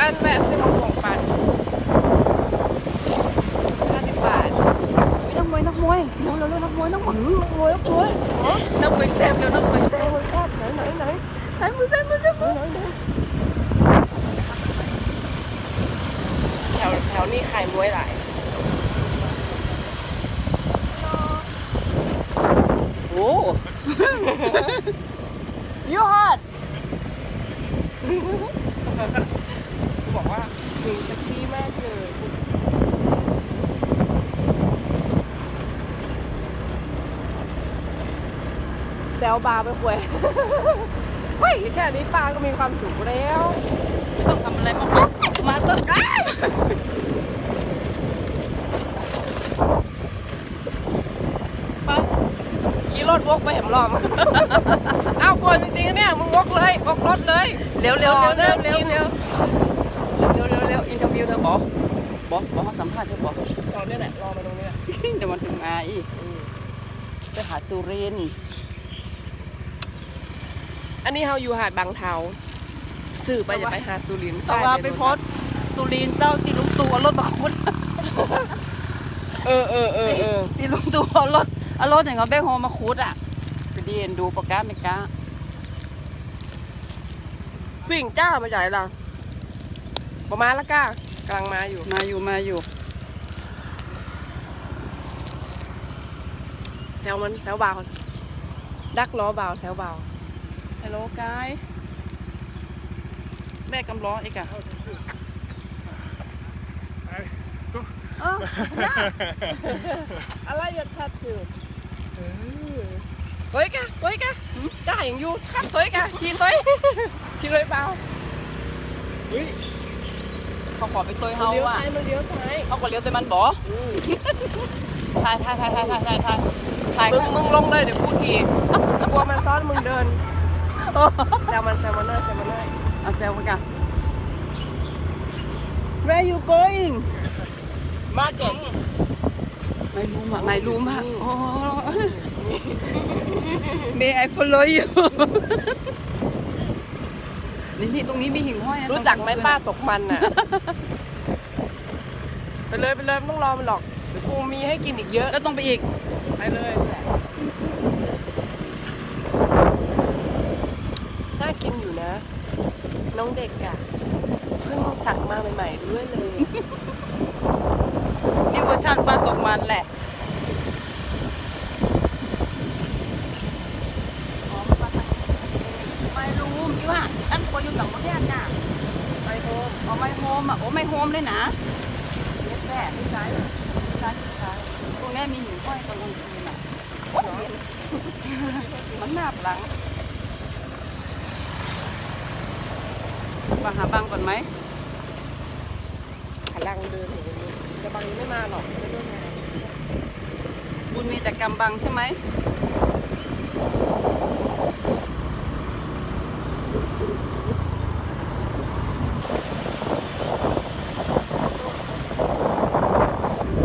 กันแวะซื้อมะม่วงปั่นห้าสิบบาทนักมวยนักมวยเร็วเร็วเร็วนักมวยนักมวยนักมวยนักมวยนักมวยแซ่บเร็วนักมวยแซ่บไหนไหนไหนใส่มือใส่มือใส่มือแถวแถวนี้ขายมวยหลายโอ้ยูฮอดบอก ว่าหนึ่งเซ็กซี่มากเลยแซวบาร์ไปควยเฮ้ยแค่นี้ปลาก็มีความสุขแล้ว ไม่ต้องทำอะไรมาก มาเตอร์ไปขี่รถวกไปแหมล้อม เอ้ากลัวจริงๆเนี่ย มึงวกเลยวกรถเลย เร็วเร็วเร็วเร็วเร็วเร็วเร็ วเร็วเร็วเร็วอินเทอร์วิวเธอบอกบอกบอกมาสัมภาษณ์เธอบอกจอดนี่แหละรอมาตรงนี้แหละเดี๋ยวมันถึงมาอีกไปหาสุรินทร์อันนี้เราอยู่หาดบางเทาสื่อไปจะไปหาดสุรินทร์แต่ว่าไปโพสต์สุรินทร์เจ้าตีลุงตู่เอารถมาคุดเออเออเออเออตีลุงตู่เอารถเอารถอย่างเงี้ยแบงโฮมาคุดอะไปดีเอ็นดูปากกาไม่กล้าผู้หญิงจ้ามาจากไหนล่ะประมาณละก้า กำลังมาอยู่ มาอยู่มาอยู่แซวมันแซวเบาดักล้อเบาแซวเบาฮัลโหลกายแม่กำล้ออีกอะเอออะไรอย่าทัดจืดเฮ้ยกะเฮ้ยกะจ้าอย่างอยูครับเฮ้ยกะขี่เฮ้ยขี่เลยเปล่า เขาขอไปตัวเฮาเลี้ยวอะซ้ายมาเลี้ยวซ้ายเขาก็เลี้ยวตัวมันบ่ถ่ายถ่ายถ่ายถ่ายถ่ายถ่ายถ่ายถ่ายมึงมึงลงเลยเดี๋ยวพูดอีกกลัวมันซ้อนมึงเดินแซวมันแซวมันเลยแซวมันเลยเอาแซวกัน Where you going มาเก็ตไม่รู้อะไม่รู้อะโอ้ May I follow you นี่นี่ตรงนี้มีหิ่งห้อยนะรู้จักไหมป้าตกมันน่ะ ไปเลยไปเลยไม่ต้องรอมันหรอกเดี๋ยวกูมีให้กินอีกเยอะ แล้วต้องไปอีก ไปเลยน่ากินอยู่นะ น้องเด็กอะเพิ่งสั่งมาใหม่ๆด้วยเลย นี่เวอร์ชันปลาตกมันแหละไม่รู้พี่ว่า อันตัวอยู่ต่างประเทศน่ะไปโฮมอ๋อไม่โฮมอะโอ้ไม่โฮมเลยนะเล็ดแร่ที่ซ้ายเหรอที่ซ้ายที่ซ้ายตรงนี้มีหิ่งห้อยตอนกลางคืนอะมันหน้าหลังมาหาบังก่อนไหมกำลังเดินอยู่ตรงนี้แต่บางทีไม่มาหรอกไม่ร่วมงานบุญมีแต่กำบังใช่ไหมใ